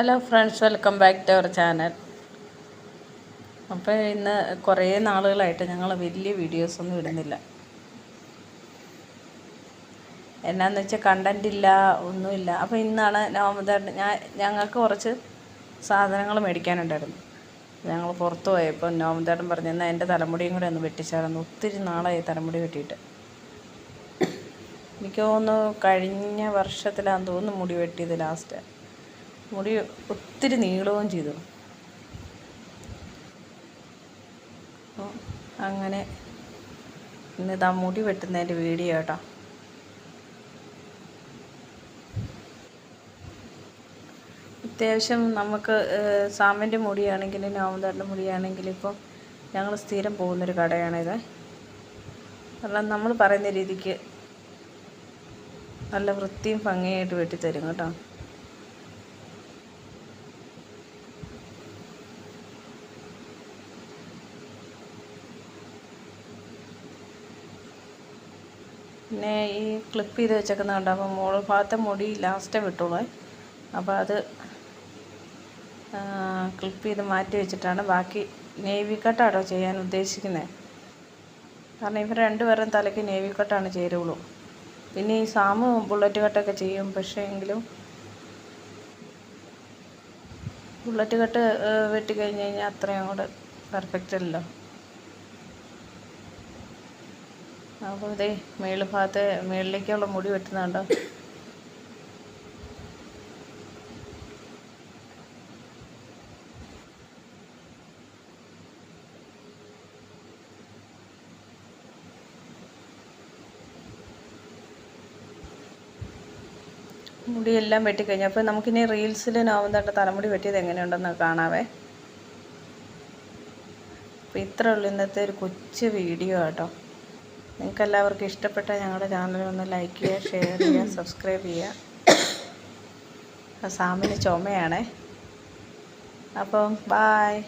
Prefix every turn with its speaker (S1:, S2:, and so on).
S1: Hello friends welcome back to our channel അപ്പോൾ ഇന്ന് കുറേ നാളുകളായിട്ട് ഞങ്ങൾ വലിയ വീഡിയോസൊന്നും ഇടുന്നില്ല. എന്നാന്ന് വെച്ചാൽ കണ്ടന്റ് ഇല്ല ഒന്നുമില്ല അപ്പോൾ ഇന്നാണ് നവംബർ ഞാൻ ഞങ്ങൾക്ക് കുറച്ച് സാധനങ്ങൾ മേടിക്കാനുണ്ടായിരുന്നു. ഞങ്ങൾ പുറത്ത് പോയപ്പോൾ നോമന്തേട്ടൻ പറഞ്ഞു എന്നാൽ എന്റെ തലമുടിയും കൂടെ ഒന്ന് വെട്ടിച്ചായിരുന്നു ഒത്തിരി നാളായി തലമുടി വെട്ടിയിട്ട്. എനിക്ക് തോന്നുന്നു കഴിഞ്ഞ വർഷത്തിലാന്ന് തോന്നുന്നു മുടി വെട്ടിയത് ലാസ്റ്റ് മുടി ഒത്തിരി നീളവും ചെയ്തു. അങ്ങനെ ഇന്നിതാ മുടി വെട്ടുന്നതിന്റെ വീഡിയോ കേട്ടോ. അത്യാവശ്യം നമുക്ക് സാമിന്റെ മുടിയാണെങ്കിലും നോമന്തറിന്റെ മുടിയാണെങ്കിലും ഇപ്പം ഞങ്ങൾ സ്ഥിരം പോകുന്നൊരു കടയാണിത്. കാരണം നമ്മൾ പറയുന്ന രീതിക്ക് നല്ല വൃത്തിയും ഭംഗിയായിട്ട് വെട്ടിത്തരും കേട്ടോ. പിന്നെ ഈ ക്ലിപ്പ് ചെയ്ത് വെച്ചേക്കുന്നത് കണ്ടോ അപ്പോൾ മോൾ ഭാഗത്തെ മുടി ലാസ്റ്റേ വിട്ടുള്ളേ അപ്പോൾ അത് ക്ലിപ്പ് ചെയ്ത് മാറ്റി വെച്ചിട്ടാണ് ബാക്കി നേവി കട്ടാണോ ചെയ്യാൻ ഉദ്ദേശിക്കുന്നത് കാരണം ഇവർ രണ്ടുപേരും തലയ്ക്ക് നേവി കട്ടാണ് ചേരുള്ളൂ. പിന്നെ ഈ സാമ് ബുള്ളറ്റ് കട്ടൊക്കെ ചെയ്യും. പക്ഷേ എങ്കിലും ബുള്ളറ്റ് കട്ട് വെട്ടി കഴിഞ്ഞ് കഴിഞ്ഞാൽ അത്രയും കൂടെ പെർഫെക്റ്റ് അല്ലല്ലോ. അപ്പോൾ ഇതേ മേൾ ഭാഗത്തെ മേളിലേക്കുള്ള മുടി വെട്ടുന്നുണ്ടോ മുടിയെല്ലാം വെട്ടിക്കഴിഞ്ഞു. അപ്പോൾ നമുക്കിനി റീൽസിൽ നോവുന്നതായിട്ട് തലമുടി വെട്ടിയത് എങ്ങനെയുണ്ടെന്ന് കാണാവേ. അപ്പോൾ ഇത്ര ഉള്ളൂ ഇന്നത്തെ ഒരു കൊച്ചു വീഡിയോ കേട്ടോ. നിങ്ങൾക്ക് എല്ലാവർക്കും ഇഷ്ടപ്പെട്ട ഞങ്ങളുടെ ചാനൽ ഒന്ന് ലൈക്ക് ചെയ്യുക ഷെയർ ചെയ്യുക സബ്സ്ക്രൈബ് ചെയ്യുക. സാമിന് ചുമയാണേ. അപ്പം ബായ്